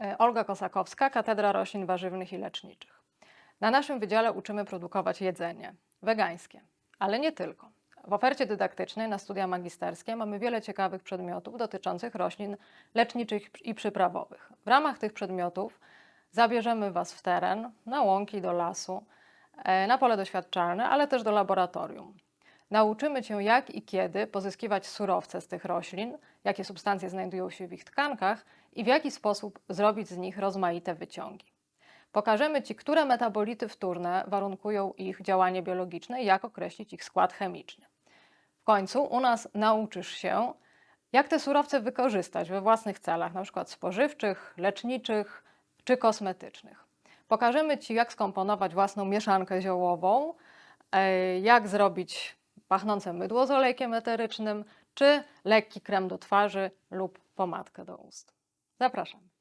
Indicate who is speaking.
Speaker 1: E, Olga Kosakowska, Katedra Roślin Warzywnych i Leczniczych. Na naszym wydziale uczymy produkować jedzenie wegańskie, ale nie tylko. W ofercie dydaktycznej na studia magisterskie mamy wiele ciekawych przedmiotów dotyczących roślin leczniczych i przyprawowych. W ramach tych przedmiotów zabierzemy Was w teren, na łąki, do lasu, e, na pole doświadczalne, ale też do laboratorium. Nauczymy Cię, jak i kiedy pozyskiwać surowce z tych roślin, jakie substancje znajdują się w ich tkankach i w jaki sposób zrobić z nich rozmaite wyciągi. Pokażemy Ci, które metabolity wtórne warunkują ich działanie biologiczne i jak określić ich skład chemiczny. W końcu u nas nauczysz się, jak te surowce wykorzystać we własnych celach, np. spożywczych, leczniczych czy kosmetycznych. Pokażemy Ci, jak skomponować własną mieszankę ziołową, e, jak zrobić pachnące mydło z olejkiem eterycznym, czy lekki krem do twarzy lub pomadkę do ust. Zapraszam.